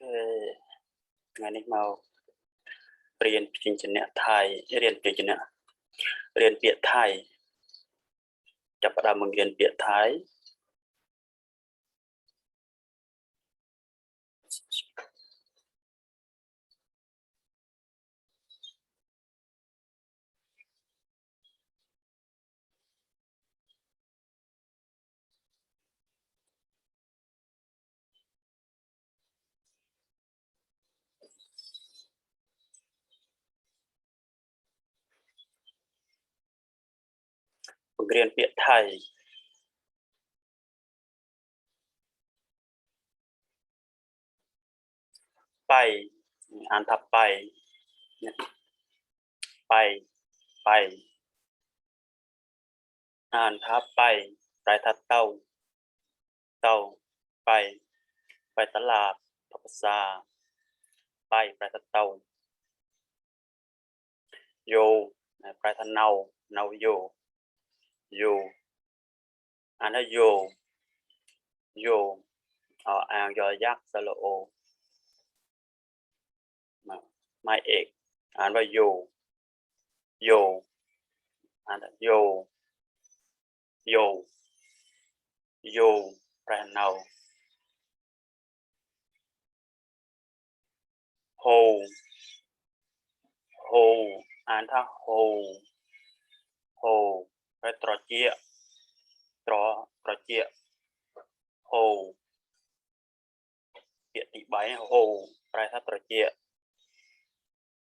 ថ្ងៃនេះមករៀនព្យញ្ជនៈថៃរៀនព្យញ្ជនៈរៀនពាក្យថៃចាប់ផ្ដើមមករៀនពាក្យថៃ เรียนเปียไทย ไป อ่านทับไปไป ไป อ่านทับไปสายทัดเต้า เต้า ไป ไปตลาดพับซาไปปลายทัดเต้า โยปลายทัดเนา เนาโย โยมอ่านว่าโยมโยมเอาอ่างยอยักษ์สละโอมาไม่เอกอ่านว่าโยโยอ่านโยโยโยแปลเนาโฮโฮอ่านถ้าโฮโฮ ហើយត្រជាត្រត្រជាហូពាក្យទី3ហូប្រែថាត្រជា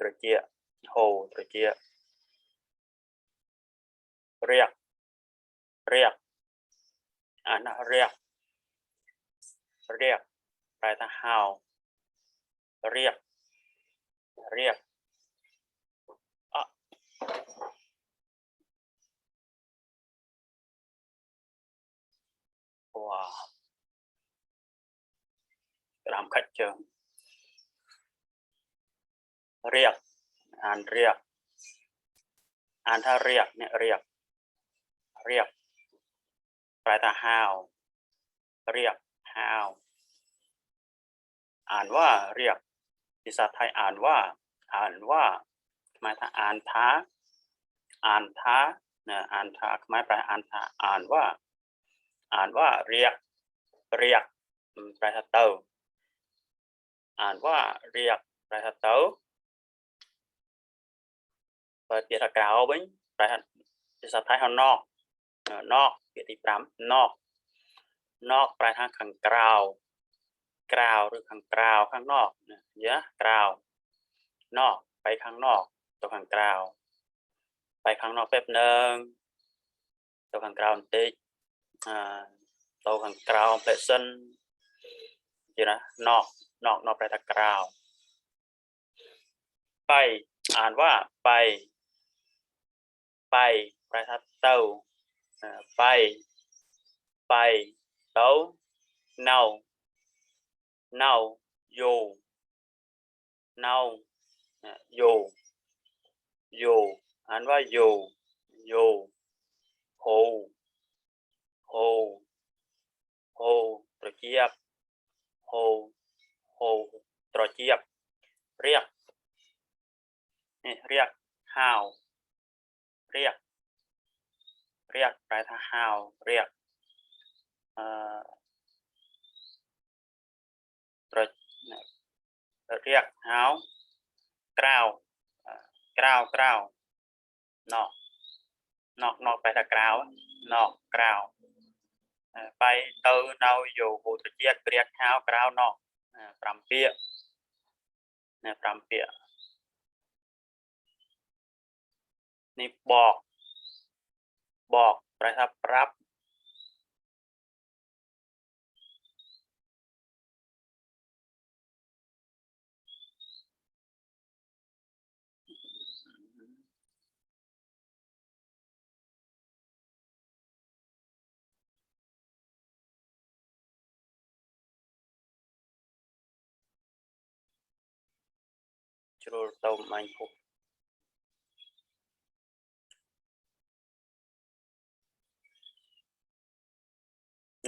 ត្រជាហូត្រជារៀករៀកអានរៀករៀកប្រែថាហៅរៀករៀកអ và làm khách trường riêng an riêng an tha riêng nè riêng riêng phải ta hào riêng hào อ่านว่าเรียกภาษาไทยอ่านว่า อ่านว่าหมายถ้าอ่านท้าอ่านท้านะอ่านท้าหมายแปลอ่านท้าอ่านว่า อ่านว่าเรียก เรียกปลายเตาอ่านว่าเรียกปลายเตาเปิดเตียกราวบิ้งปลายภาษาไทยเขานอกนอกเตียกติปรามนอก นอกปลายทางข้างกราวกราวหรือข้างกราวข้างนอกเยอะกราว นอกไปข้างนอก ตัวข้างกราว ไปข้างนอกแป๊บหนึ่งตัวข้างกราวติด เราขันกราวเพลเซนอยู่นะนอกนอกนอกแรลตะกราว ไปอ่านว่าไป ไปแรลทัดเต้าไป ไปเต้าเนาเนาโยเนาโยโยอ่านว่าโยโยโฮ ហូហូត្រជាបហូហូត្រជាបរៀបនេះរៀបហៅរៀបរៀបប្រែថាហៅរៀបអឺត្ររៀបហៅក្រៅក្រៅក្រៅណោណោណោបែរថាក្រៅណោក្រៅ ក្រៅ bay ទៅនៅយោហូត្រជាក្រៀកខៅក្រៅណោះ5ពាក្យណា5ពាក្យនេះបកបកប្រែថាប្រាប់ ជ្រុលទៅមាញ់ពុក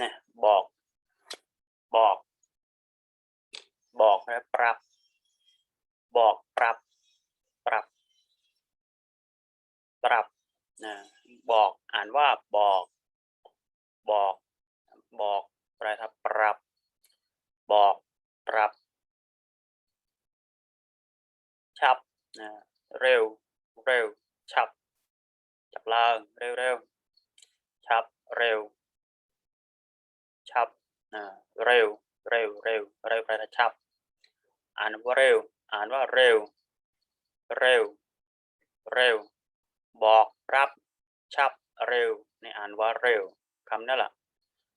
នេះបកបក บอกนะปรับ บอกปรับ ปรับ ปรับนะบอกอ่านว่าบอก บอก บอกแปลថាปรับ บอกปรับ ฉับนะเร็ว เร็ว ฉับ จับลาเร็วเร็วฉับ เร็ว ฉับนะเร็ว เร็ว เร็ว เร็วไปละฉับ อ่านว่าเร็ว อ่านว่าเร็ว เร็ว เร็ว บอกรับ ฉับ เร็ว ในอ่านว่าเร็วคำนี้แหละ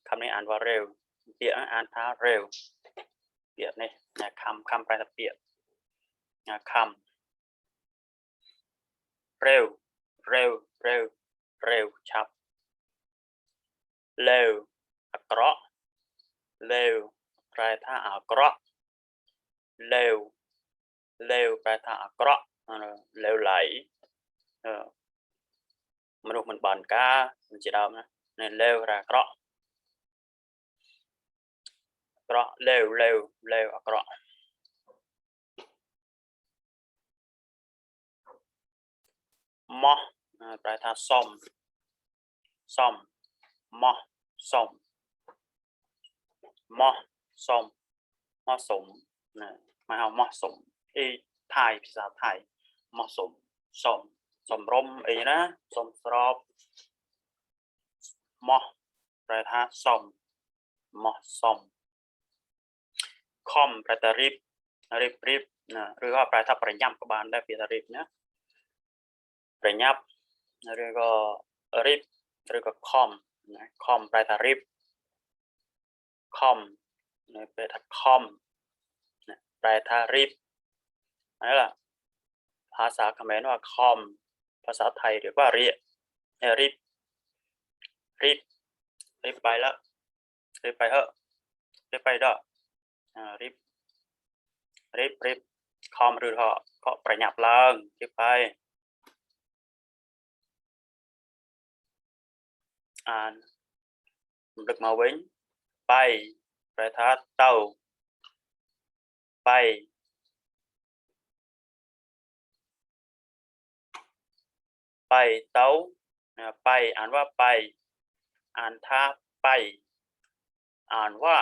คำนี้อ่านว่าเร็ว เปียกอ่านท้าเร็ว เปียกในคำคำปลายเปียก นะคำเร็ว เร็ว เร็ว เร็ว ฉับเร็วអាក្រក់เร็วแปลថាអាក្រក់เร็ว เร็วแปลថាអាក្រក់អឺเร็วไหลអឺមនុស្សមិនបានការមិនជាដើមណានៅเร็วថាអាក្រក់អាក្រក់เร็วเร็วเร็วអាក្រក់ ម៉ោះអឺប្រែថាសុំសុំម៉ោះសុំម៉ោះសុំម៉ោះសុំណាមកហៅម៉ោះសុំអីថៃភាសាថៃម៉ោះសុំសុំសំរុំអីណាសុំស្របម៉ោះប្រែថាសុំម៉ោះសុំខំប្រែថារៀបរៀបរៀបណាឬក៏ប្រែថាប្រញាប់ក៏បានដែរពាក្យថារៀបណា ระยับหรือก็ริบหรือก็คอมนะคอมแปลตาริบคอมนะแปลตาคอมนะแปลตาริบอันนี้แหละภาษาเขมรว่าคอม ภาษาไทยเรียกว่าเรียริบริบรีบไปแล้วรีบไปเหอะรีบไปด้อรีบรีบรีบคอมหรือเหอะก็ประหยัดเลิงรีบไป อ่านดึกมาเว้น ไปแปลท้าเต้า ไป ไปเต้าไป อ่านว่าไป อ่านท่าไป อ่านว่า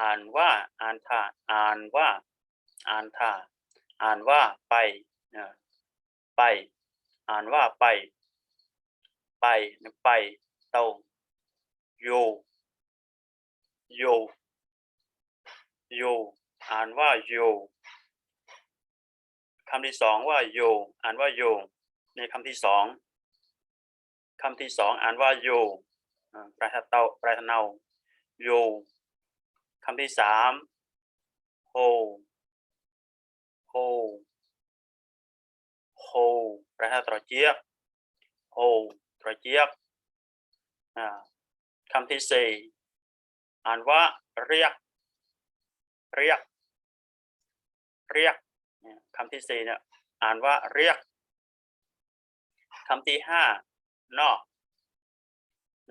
อ่านว่า อ่านท่าอ่านว่า อ่านท่าอ่านว่าไปไป อ่านว่าไป ไปไป เต้าอยู่อยู่อยู่อ่านว่าอยู่คำที่สองว่าอยู่อ่านว่าอยู่ในคำที่สองคำที่สองอ่านว่าอยู่อ่าประทะเตาประทะเนาอยู่คำที่สามโฮโฮโฮประทะตรเจียบโฮตรเจียบ คำที่สี่อ่านว่าเรียก เรียก เรียกคำที่สี่เนี่ยอ่านว่าเรียกคำที่ห้านอก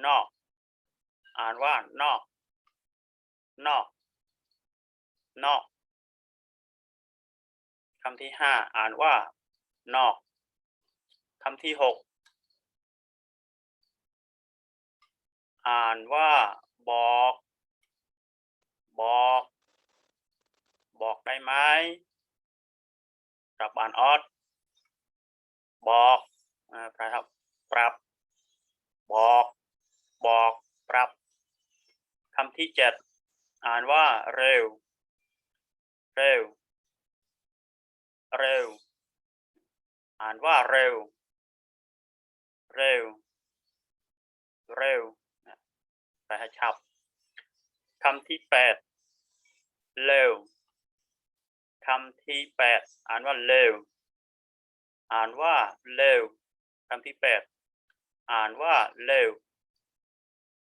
นอก อ่านว่านอก นอก นอกคำที่ห้าอ่านว่านอกคำที่หก อ่านว่าบอก บอก บอกได้ไหมปรับบานออดบอกอ่าปรับปรับ บอก บอก ปรับคำที่เจ็ดอ่านว่าเร็ว เร็ว เร็ว อ่านว่าเร็ว เร็ว เร็ว นะครับคำที่แปดเร็วคำที่แปดอ่านว่าเร็วอ่านว่าเร็วคำที่แปดอ่านว่าเร็ว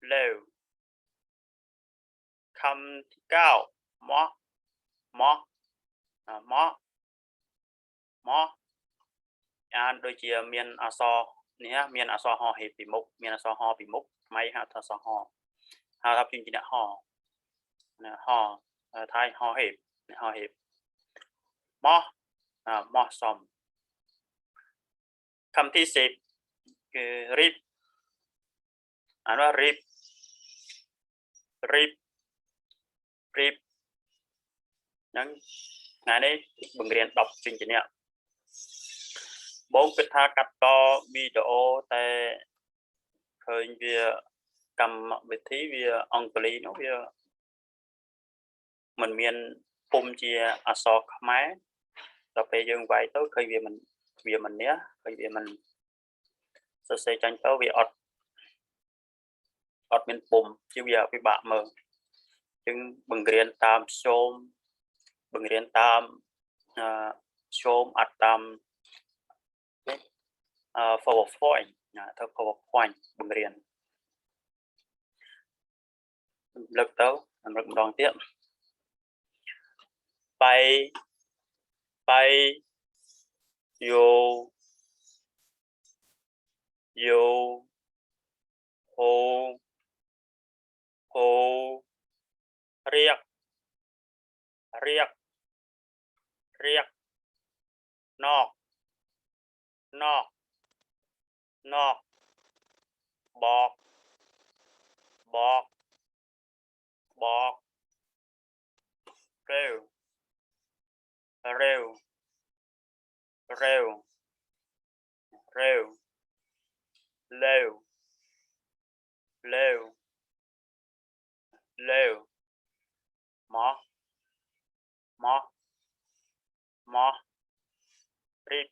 เร็วคำที่เก้ามอมอมอมออ่านโดยเจียเมียนอสอเนี่ยเมียนอสอหอเหตุปีมุกเมียนอสอหอปีมุกไม่ฮะทศหอ ហៅថាព្យញ្ជនៈហណាហថៃហហេ ហោហេបម៉ោះអាម៉ោះសមคำที่สิบคือรีบอ่านว่ารีบรีบรีบហ្នឹងថ្ងៃនេះបង្រៀន10ជិញ្ជនៈបងគិតថាកាត់តវីដេអូតែឃើញវា កម្មវិធីវាអង់គ្លេសនោះវាមិនមានពុំជាអក្សរខ្មែរដល់ពេលយើងវាយទៅឃើញវាមិនវាមិននេះឃើញវាមិនសរសេរចាញ់ទៅវាអត់អត់មានពុំជាវាពិបាកមើលจึงបង្រៀនតាមជោមបង្រៀនតាមអឺជោមអត់តាមអឺ PowerPoint ណាទៅ PowerPoint បង្រៀន lực tấu làm lực đoàn tiếp bay bay yo yo, ho ho riêng riêng riêng nọ nọ nọ bọt bọt បករាវរាវរាវរាវលាវលាវលាវមកមកមករីប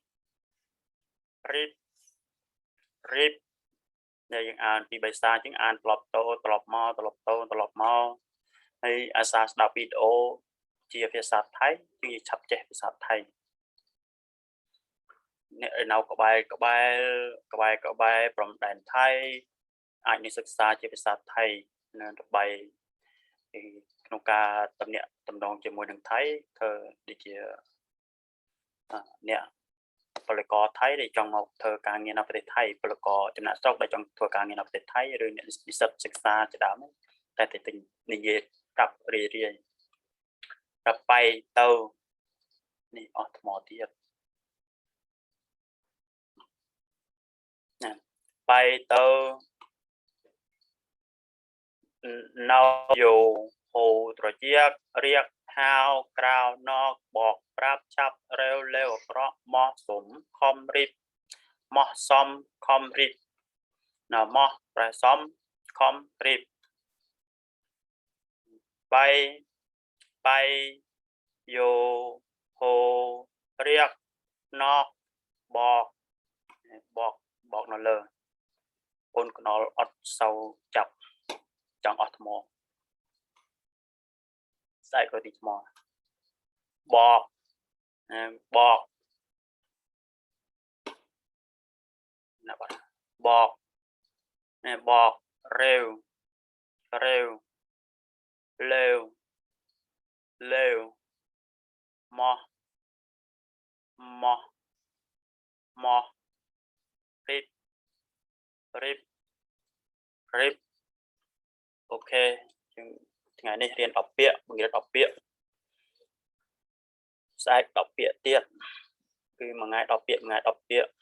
រីបរីបដែលយើងអានពីបៃសាចឹងអានត្រឡប់តោត្រឡប់មកត្រឡប់តោត្រឡប់មក ហើយអាសាស្ដាប់វីដេអូជាភាសាថៃគឺឆាប់ចេះភាសាថៃអ្នកនៅក្បែរក្បែរក្បែរក្បែរព្រំដែនថៃអាចនឹងសិក្សាជាភាសាថៃនៅដើម្បីក្នុងការតំណាក់តំណងជាមួយនឹងថៃធ្វើដូចជាអ្នកពលករថៃដែលចង់មកធ្វើការងារនៅប្រទេសថៃពលករចំណាក់ស្រុកដែលចង់ធ្វើការងារនៅប្រទេសថៃឬអ្នកនិស្សិតសិក្សាជាដើមតែតែនិយាយ ប្រាប់រីរាយដល់បៃទៅនេះអស់ថ្មទៀតណាបៃទៅណៅយោហូត្រជាករៀកហៅក្រៅណកបកប្រាប់ចាប់រាវលេវអក្រក់ម៉ោះសុំខំរីបម៉ោះសំខំរីបណម៉ោះប្រសំខំរីប បៃបៃយោហូរៀកណកបកបកបកនៅលើកូនខ្នល់អត់សូវចាប់ចង់អស់ថ្មស្អែកក៏ទីថ្មបកបកណាបាទបកនេះបករាវរាវ លេវលេវម៉ោះម៉ោះម៉ោះរីបរីបរីបអូខេជាងថ្ងៃនេះរៀន10ពាក្យបង្រៀន10ពាក្យស្អែក10ពាក្យទៀតគឺមួយថ្ងៃ10ពាក្យមួយថ្ងៃ10ពាក្យ